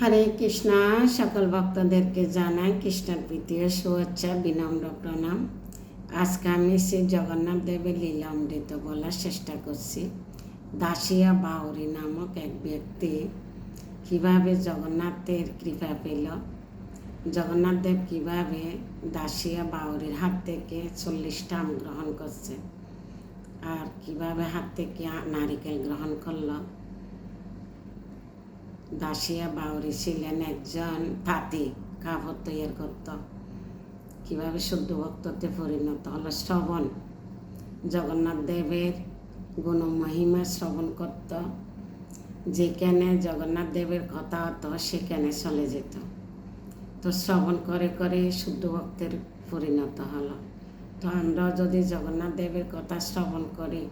হরে কৃষ্ণা, সকল ভক্তদেরকে জানাই কৃষ্ণের প্রীতীয় শুভেচ্ছা, বিনম্র প্রণাম। আজকে আমি শ্রী জগন্নাথ দেবের লীলা অমৃত বলার চেষ্টা করছি। দাসিয়া বাউরি নামক এক ব্যক্তি কীভাবে জগন্নাথের কৃপা পেল, জগন্নাথ দেব কীভাবে দাসিয়া বাউরির হাত থেকে চল্লিশটা আম গ্রহণ করছে, আর কীভাবে হাত থেকে নারিকেল গ্রহণ করল দাসিয়া বাউরি ছিলেন একজন তাঁতি, কাপড় তৈরি করত। কীভাবে শুদ্ধ ভক্ততে পরিণত হলো শ্রবণ? জগন্নাথ দেবের গুণ মহিমা শ্রবণ করত। যেখানে জগন্নাথ দেবের কথা হতো, সেখানে চলে যেত। তো শ্রবণ করে করে শুদ্ধ ভক্তের পরিণত হলো। তো আমরা যদি জগন্নাথ দেবের কথা শ্রবণ করি,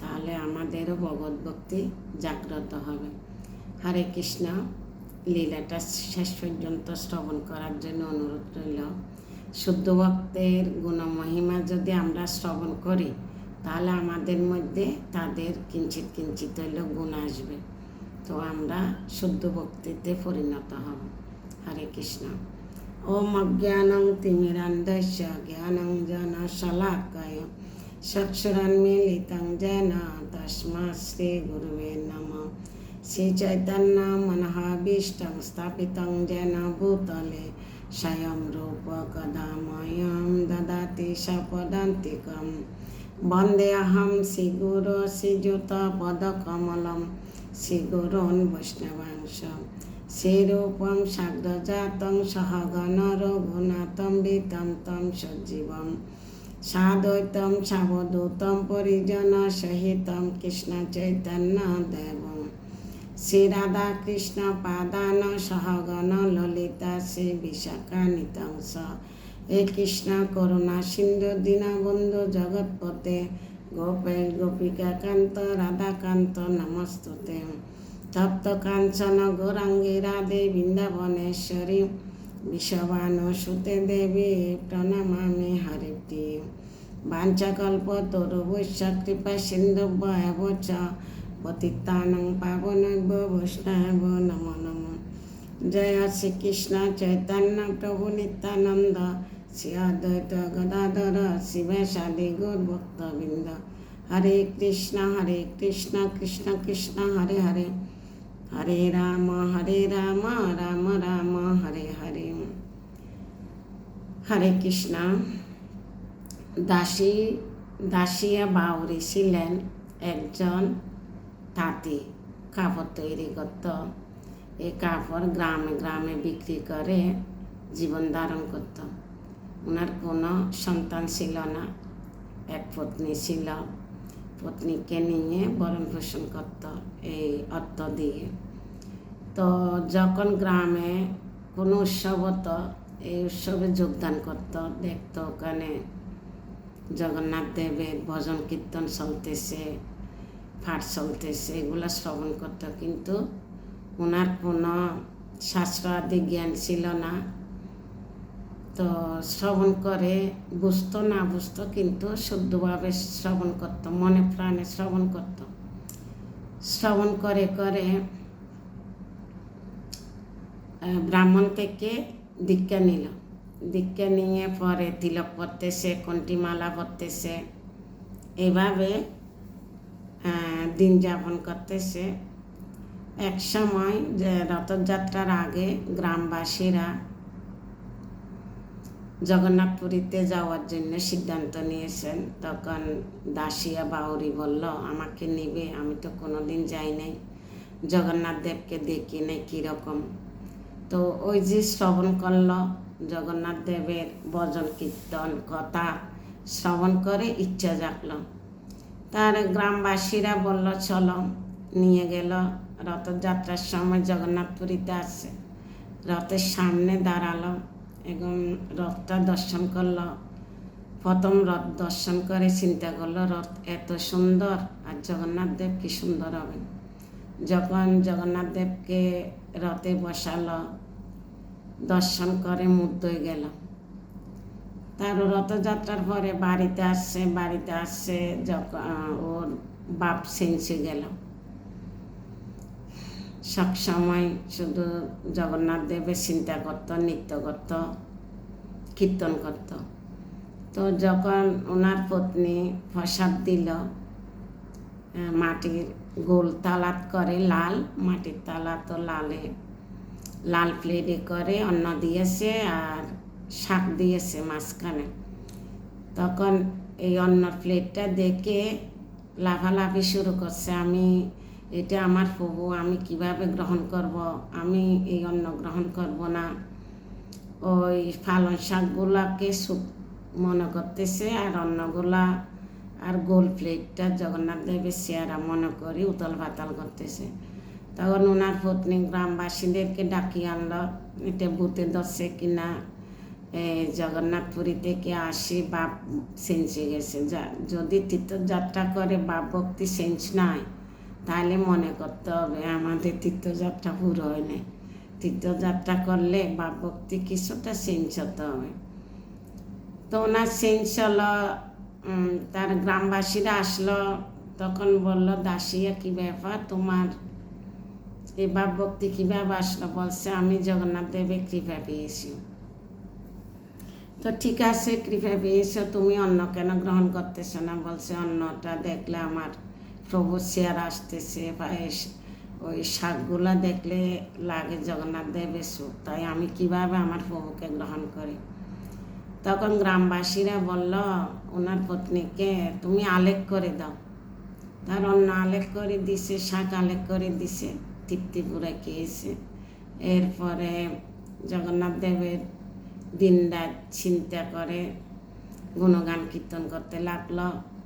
তাহলে আমাদেরও ভগৎ ভক্তি জাগ্রত হবে। হরে কৃষ্ণ। লীলাটা শেষ পর্যন্ত শ্রবণ করার জন্য অনুরোধ রইল। শুদ্ধ ভক্তের গুণমহিমা যদি আমরা শ্রবণ করি, তাহলে আমাদের মধ্যে তাদের কিঞ্চিত কিঞ্চিত হইলেও গুণ আসবে। তো আমরা শুদ্ধ ভক্তিতে পরিণত হব। হরে কৃষ্ণ। ওম অজ্ঞানং তিমিরান্ধস্য জ্ঞানং জন শলাকায়। চক্ষুরন্মিলিतं যেন তস্মা শ্রী গুরুবে নমঃ। श्रीचैतन्यमनहाभीष्टं स्थापितं येन भूतले स्वयं रूपकदामयं ददाति सपदान्तिकं वन्देऽहं श्रीगुरो श्रीयुतपदकमलं श्रीगुरोन् वैष्णवांशं श्रीरूपं शाग्रजातं सहगणरघुनाथं वितं तं सजीवं साद्वैतं सावधूतं परिजनसहितं कृष्णचैतन्यदेवम् শ্রী রাধা কৃষ্ণ পাদান সহগণ ললিতা শ্রী বিশাখা নিতংস। হে কৃষ্ণ, করুণা সিন্ধু, দীনবন্ধু জগৎপতে গোপেশ গোপিকা কান্ত, রাধাকান্ত নমস্তুতে। তপ্ত কাঞ্চন গৌরাঙ্গী রাধে বৃন্দাবনেশ্বরী বিশ্ববানু সুতে দেবী প্রণমামি হরিপ্তি বাঞ্চকল্প তরু বৈশ্য কৃপা সিন্ধু বয়বচ পতিতানং পাবনব্য বৈষ্ণব নম নম জয় শ্রীকৃষ্ণ চৈতন্য প্রভু নিত্যানন্দ শ্রী অদ্বৈত গদাধর শিবেশাদি গৌর ভক্তবৃন্দ হরে কৃষ্ণ হরে কৃষ্ণ কৃষ্ণ কৃষ্ণ হরে হরে হরে রাম হরে রাম রাম রাম হরে হরে হরে কৃষ্ণ দাসী দাসিয়া বাউরি ছিলেন একজন তাঁতি কাপড় তৈরি করত এই কাপড় গ্রামে গ্রামে বিক্রি করে জীবন ধারণ করত ওনার কোনো সন্তান ছিল না এক পত্নী ছিল পত্নীকে নিয়ে বরণ পোষণ করত এই অর্থ দিয়ে তো যখন গ্রামে কোনো উৎসব হতো এই উৎসবে যোগদান করত দেখতো ওখানে জগন্নাথ দেবের ভজন কীর্তন চলতেছে পাঠ চলতেছে এগুলো শ্রবণ করত, কিন্তু ওনার কোনো শাস্ত্রাদি জ্ঞান ছিল না। তো শ্রবণ করে, বুঝতো না বুঝতো, কিন্তু শুদ্ধভাবে শ্রবণ করত, মনে প্রাণে শ্রবণ করত। শ্রবণ করে করে ব্রাহ্মণ থেকে দীক্ষা নিল। দীক্ষা নিয়ে পরে তিলক পড়তেছে কন্টিমালা পড়তেছে এভাবে দিন যাপন করতেছে। এক সময়, যে রথযাত্রার আগে গ্রামবাসীরা জগন্নাথপুরীতে যাওয়ার জন্য সিদ্ধান্ত নিয়েছেন। তখন দাসিয়া বাউরি বলল, আমাকে নিবে, আমি তো কোনো দিন যাই নাই। জগন্নাথ দেবকে দেখি নাই কীরকম তো ওই যে শ্রবণ করল, জগন্নাথ দেবের ভজন কীর্তন, কথা শ্রবণ করে ইচ্ছা জাগলো। তার গ্রামবাসীরা বলল, চলো, নিয়ে গেল। রথযাত্রার সময় জগন্নাথপুরীতে আসছে রথের সামনে দাঁড়াল এবং রথটা দর্শন করল। প্রথম রথ দর্শন করে চিন্তা করল, রথ এত সুন্দর আর জগন্নাথ দেব কি সুন্দর হবেন যখন জগন্নাথ দেবকে রথে বসালো, দর্শন করে মুগ্ধ হয়ে গেল। তার রথযাত্রার পরে বাড়িতে আসছে বাড়িতে আসছে, যখন ওর বাপ সেন্সে গেল। সবসময় শুধু জগন্নাথ দেবের চিন্তা করত, নৃত্য করত, কীর্তন করত। তো যখন ওনার পত্নী প্রসাদ দিল মাটির গোল তালাত করে লাল, মাটির তালা তো লালে, লাল প্লেটে করে অন্ন দিয়েছে আর শাক দিয়েছে মাঝখানে। তখন এই অন্ন প্লেটটা দেখে লাফালাফি শুরু করছে। আমি, এটা আমার প্রভু, আমি কীভাবে গ্রহণ করব? আমি এই অন্ন গ্রহণ করব না। ওই পালং শাকগুলাকে সুপ মনে করতেছে, আর অন্নগুলা, আর গোল প্লেটটা জগন্নাথ দেবের চেয়ারা মনে করি উতল পাতাল করতেছে। তখন ওনার পত্নী গ্রামবাসীদেরকে ডাকিয়ে আনলো, এটা ভূতে ধরছে কিনা? জগন্নাথপুরী থেকে আসি, বাপ সেঞ্চে গেছে। যা, যদি তীর্থযাত্রা করে, বাপ ভক্তি সেঞ্চ নাই, তাহলে মনে করতে হবে আমাদের তীর্থযাত্রা পুরো হয় না তীর্থযাত্রা করলে বাপ ভক্তি কিছুটা সেঞ্চ হতে হবে। তো ওনার সেঞ্চ হলো তার গ্রামবাসীরা আসলো, তখন বলল দাসিয়া কি ব্যাপার? তোমার এই বাপ ভক্তি কীভাবে আসলো? বলছে, আমি জগন্নাথ দেবের কৃপা পেয়েছি। তো ঠিক আছে, কৃপা পেয়েছ, তুমি অন্ন কেন গ্রহণ করতেছো না? বলছে, অন্নটা দেখলে আমার প্রভু চেয়ার আসতেছে পায়েস ওই শাকগুলো দেখলে লাগে জগন্নাথ দেবের সুখ, তাই আমি কীভাবে আমার প্রভুকে গ্রহণ করি? তখন গ্রামবাসীরা বলল, ওনার পত্নীকে তুমি আলেক করে দাও। তার অন্য আলেক করে দিছে, শাক আলেক করে দিছে তৃপ্তি পুরে খেয়েছে। এরপরে জগন্নাথ দেবের দিন রাত চিন্তা করে, গুণগান কীর্তন করতে লাগল,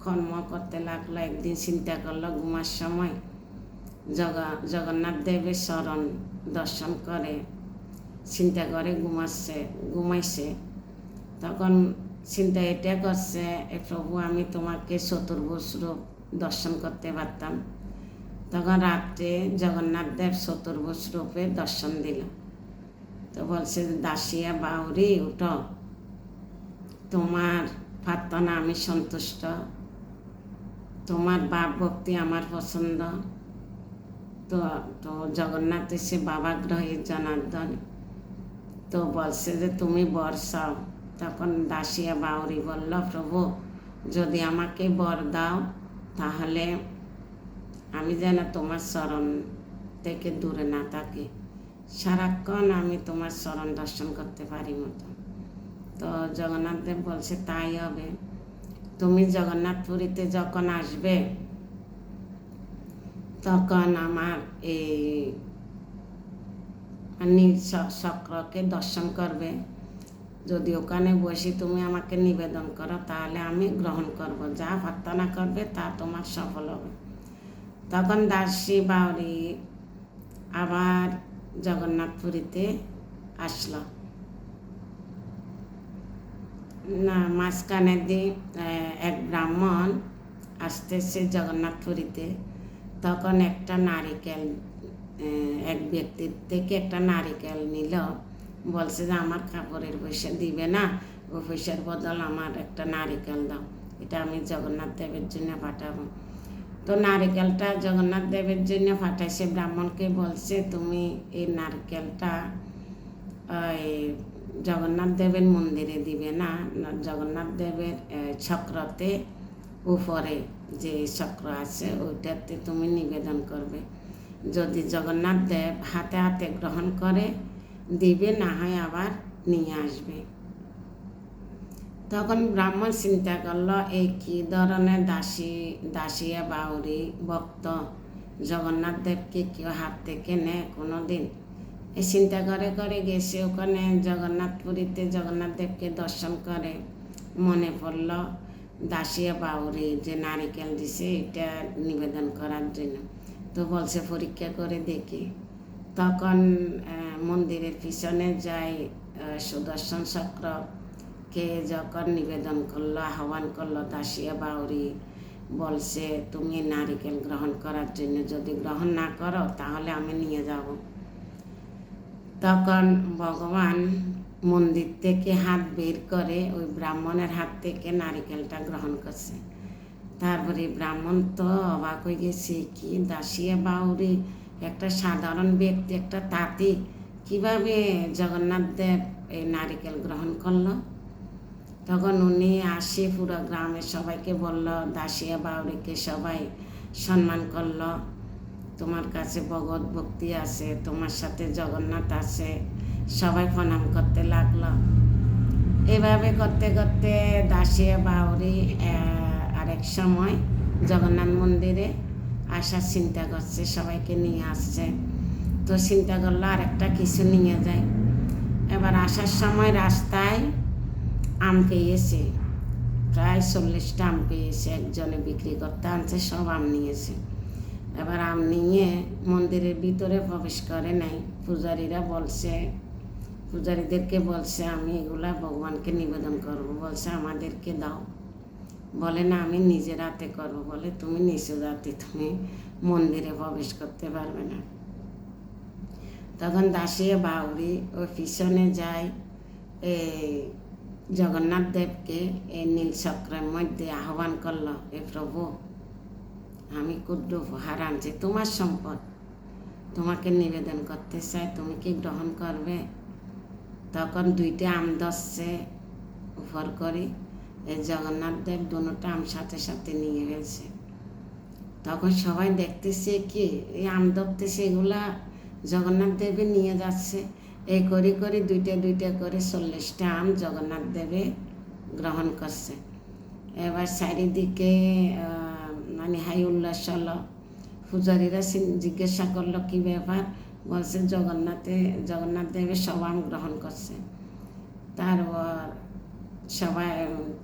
কর্ম করতে লাগল, একদিন চিন্তা করল ঘুমার সময়। জগ, জগন্নাথ দেবের স্মরণ দর্শন করে, চিন্তা করে ঘুমাচ্ছে, ঘুমাইছে। তখন চিন্তা এটা করছে, এ প্রভু, আমি তোমাকে চতুর্ভুজ রূপ দর্শন করতে পারতাম। তখন রাত্রে জগন্নাথ দেব চতুর্ভুজ রূপে দর্শন দিল। তো বলছে দাসিয়া বাউরি উঠো। তোমার প্রার্থনা আমি সন্তুষ্ট। তোমার বাপ ভক্তি আমার পছন্দ। তো তো জগন্নাথ এসে বাবা গ্রহী জনার্দন। তো বলছে যে, তুমি বর্ষাও তখন দাসিয়া বাউরি বলল, প্রভু, যদি আমাকে বর দাও, তাহলে আমি যেন তোমার স্মরণ থেকে দূরে না থাকি। সারাক্ষণ আমি তোমার স্মরণ দর্শন করতে পারি মতো। তো জগন্নাথ দেব বলছে, তাই হবে। তুমি জগন্নাথ পুরীতে যখন আসবে, তখন আমার এই চক্রকে দর্শন করবে। যদি ওখানে বসে তুমি আমাকে নিবেদন করো, তাহলে আমি গ্রহণ করব। যা প্রার্থনা করবে, তা তোমার সফল হবে। তখন দাসী বাউরি আবার জগন্নাথপুরীতে আসলো। না, মাঝখানে দিয়ে এক ব্রাহ্মণ আসতেছে জগন্নাথপুরীতে। তখন একটা নারিকেল এক ব্যক্তির থেকে একটা নারিকেল নিল। বলছে যে, আমার কাপড়ের পয়সা দিবে না, ও পয়সার বদল আমার একটা নারিকেল দাও। এটা আমি জগন্নাথ দেবের জন্য পাঠাবো। তো নারিকেলটা জগন্নাথ দেবের জন্য পাঠাইছে, ব্রাহ্মণকে বলছে, তুমি এই নারকেলটা ওই জগন্নাথ দেবের মন্দিরে দিবে না। জগন্নাথ দেবের চক্রতে উপরে যে চক্র আছে, ওইটাতে তুমি নিবেদন করবে। যদি জগন্নাথ দেব হাতে হাতে গ্রহণ করে, দিবে, না হয় আবার নিয়ে আসবে। তখন ব্রাহ্মণ চিন্তা করল, এই কি ধরনের দাসী, দাসিয়া বাউরি ভক্ত? জগন্নাথ দেবকে কেউ হাত থেকে নেয় কোনো দিন এই চিন্তা করে করে গেছে। ওখানে জগন্নাথপুরীতে জগন্নাথ দেবকে দর্শন করে। মনে পড়ল, দাসিয়া বাউরি যে নারিকেল দিছে, এটা নিবেদন করার জন্য। তো বলছে, পরীক্ষা করে দেখি। তখন মন্দিরের পিছনে যাই সুদর্শন চক্র। কে যখন নিবেদন করল, আহ্বান করল, দাসিয়া বাউরি বলছে, তুমি নারিকেল গ্রহণ করার জন্য যদি গ্রহণ না করো, তাহলে আমি নিয়ে যাব। তখন ভগবান মন্দির থেকে হাত বের করে ওই ব্রাহ্মণের হাত থেকে নারিকেলটা গ্রহণ করছে। তারপরে ব্রাহ্মণ তো অবাক হয়ে গেছে, কি দাসিয়া বাউরি, একটা সাধারণ ব্যক্তি, একটা তাঁতি, কীভাবে জগন্নাথ দেব এই নারিকেল গ্রহণ করল? তখন উনি আসে পুরো গ্রামের সবাইকে বলল, দাসিয়া বাউরিকে সবাই সম্মান করল। তোমার কাছে ভগৎ ভক্তি আছে, তোমার সাথে জগন্নাথ আছে। সবাই প্রণাম করতে লাগল। এভাবে করতে করতে দাসিয়া বাউরি আরেক সময় জগন্নাথ মন্দিরে আসার চিন্তা করছে, সবাইকে নিয়ে আসছে। তো চিন্তা করল আরেকটা কিছু নিয়ে যায় এবার আসার সময় রাস্তায় আম পেয়েছে প্রায় চল্লিশটা আম পেয়েছে একজনে বিক্রি করতে আনছে, সব আম নিয়েছে। এবার আম নিয়ে মন্দিরের ভিতরে প্রবেশ করে নাই। পূজারীরা বলছে, পূজারীদেরকে বলছে, আমি এগুলা ভগবানকে নিবেদন করব, বলছে, আমাদেরকে দাও। বলে, না, আমি নিজের হাতে করব। বলে, তুমি নিচু জাতি তুমি মন্দিরে প্রবেশ করতে পারবে না। তখন দাসিয়ে বাউরি ওই পিছনে যায় এই জগন্নাথ দেবকে এই নীল চক্রের মধ্যে আহ্বান করল এ প্রভু, আমি ক্ষুদ্র উপহার আনছি, তোমার সম্পদ। তোমাকে নিবেদন করতে চাই, তুমি কি গ্রহণ করবে? তখন দুইটা আম ধরছে উপর করে এই জগন্নাথ দেব দুটা আম সাথে সাথে নিয়ে গেছে। তখন সবাই দেখতেছে কি, এই আম ধরতেছে এগুলা জগন্নাথ দেবে নিয়ে যাচ্ছে। এই করে করে দুইটা দুইটা করে চল্লিশটা আম জগন্নাথ দেবে গ্রহণ করছে। এবার চারিদিকে মানে হাই উল্লাস হলো। পূজারীরা জিজ্ঞাসা করল, কি ব্যাপার? বলছে, জগন্নাথে, জগন্নাথ দেবের সব আম গ্রহণ করছে। তারপর সবাই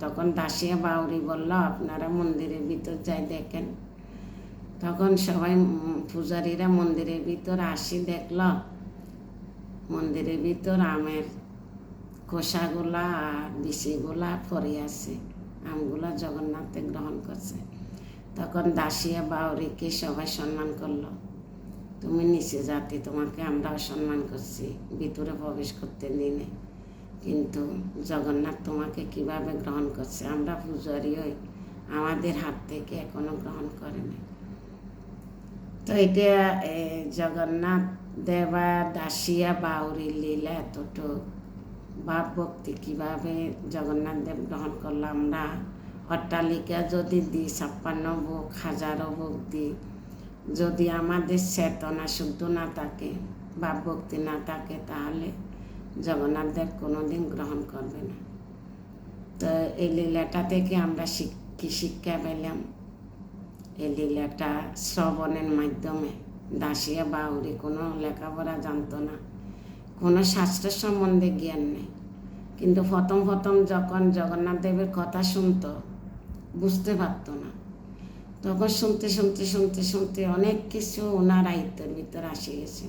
তখন দাসিয়া বাউরি বলল, আপনারা মন্দিরের ভিতর যাই দেখেন। তখন সবাই পূজারীরা মন্দিরের ভিতর আসি দেখল। মন্দিরের ভিতর আমের খোসাগুলা আর বিচিগুলা পরে আছে। আমগুলা জগন্নাথে গ্রহণ করছে। তখন দাসিয়া বাউরিকে সবাই সম্মান করল। তুমি নিচে জাতি তোমাকে আমরাও সম্মান করছি, ভিতরে প্রবেশ করতে নিলে কিন্তু জগন্নাথ তোমাকে কীভাবে গ্রহণ করছে? আমরা পূজারি হই, আমাদের হাত থেকে এখনও গ্রহণ করে না তো এটা জগন্নাথ দেবা, দাসিয়া, বাউরি, লীলা এতটুক ভাব ভক্তি কীভাবে জগন্নাথ দেব গ্রহণ করলাম আমরা? অট্টালিকা যদি দিই ছাপ্পান্ন ভোগ, হাজারো ভোগ দিই যদি আমাদের চেতনা শুদ্ধ না থাকে বা ভক্তি না থাকে, তাহলে জগন্নাথ দেব কোনোদিন গ্রহণ করবে না। তো এই লীলাটা থেকে আমরা কি শিক্ষা পেলাম? এই লীলাটা শ্রবণের মাধ্যমে। দাসিয়া বাউরি কোনো লেখাপড়া জানতো না। কোনো শাস্ত্রের সম্বন্ধে জ্ঞান নেই। কিন্তু প্রথম প্রথম যখন জগন্নাথ দেবের কথা শুনতো, বুঝতে পারতো না। তখন শুনতে শুনতে শুনতে শুনতে অনেক কিছু ওনার আয়ত্তের ভিতর আসে গেছে।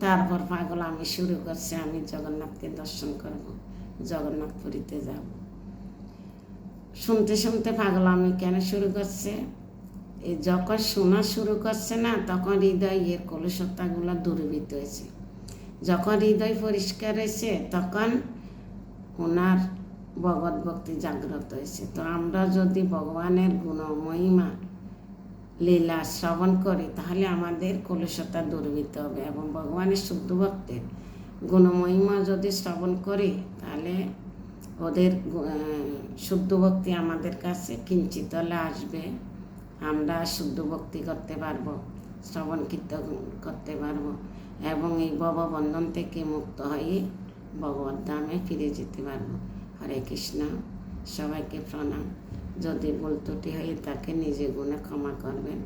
তারপর পাগল আমি শুরু করছি, আমি জগন্নাথকে দর্শন করব জগন্নাথ পুরীতে যাব। শুনতে শুনতে পাগল আমি কেন শুরু করছে? এই যখন শোনা শুরু করছে না, তখন হৃদয় এর কলুষতাগুলো দূরীভূত হয়েছে। যখন হৃদয় পরিষ্কার হয়েছে, তখন ওনার ভগৎ ভক্তি জাগ্রত হয়েছে। তো আমরা যদি ভগবানের গুণ মহিমা, লীলা শ্রবণ করি, তাহলে আমাদের কলুষতা দুর্বৃত হবে এবং ভগবানের শুদ্ধ ভক্তের গুণমহিমা যদি শ্রবণ করি, তাহলে ওদের শুদ্ধ ভক্তি আমাদের কাছে কিঞ্চিত হলে আসবে। আমরা শুদ্ধ ভক্তি করতে পারব, শ্রবণ কীর্তন করতে পারব এবং এই ভববন্ধন থেকে মুক্ত হয়ে ভগবত ধামে ফিরে যেতে পারব। হরে কৃষ্ণ। সবাইকে প্রণাম। যদি ভুল ত্রুটি হয়ে তাকে নিজে গুণে ক্ষমা করবেন।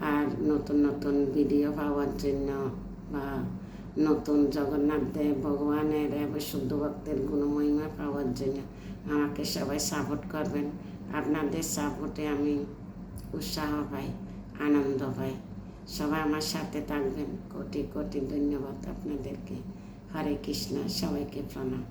আর নতুন নতুন ভিডিও পাওয়ার জন্য বা নতুন জগন্নাথ দেব ভগবানের এবং শুদ্ধ ভক্তের গুণমহিমা পাওয়ার জন্য আমাকে সবাই সাপোর্ট করবেন। আপনাদের সাপোর্টে আমি উৎসাহ পাই, আনন্দ পাই। সবাই আমার সাথে থাকবেন। কোটি কোটি ধন্যবাদ আপনাদেরকে। হরে কৃষ্ণ, সবাইকে প্রণাম।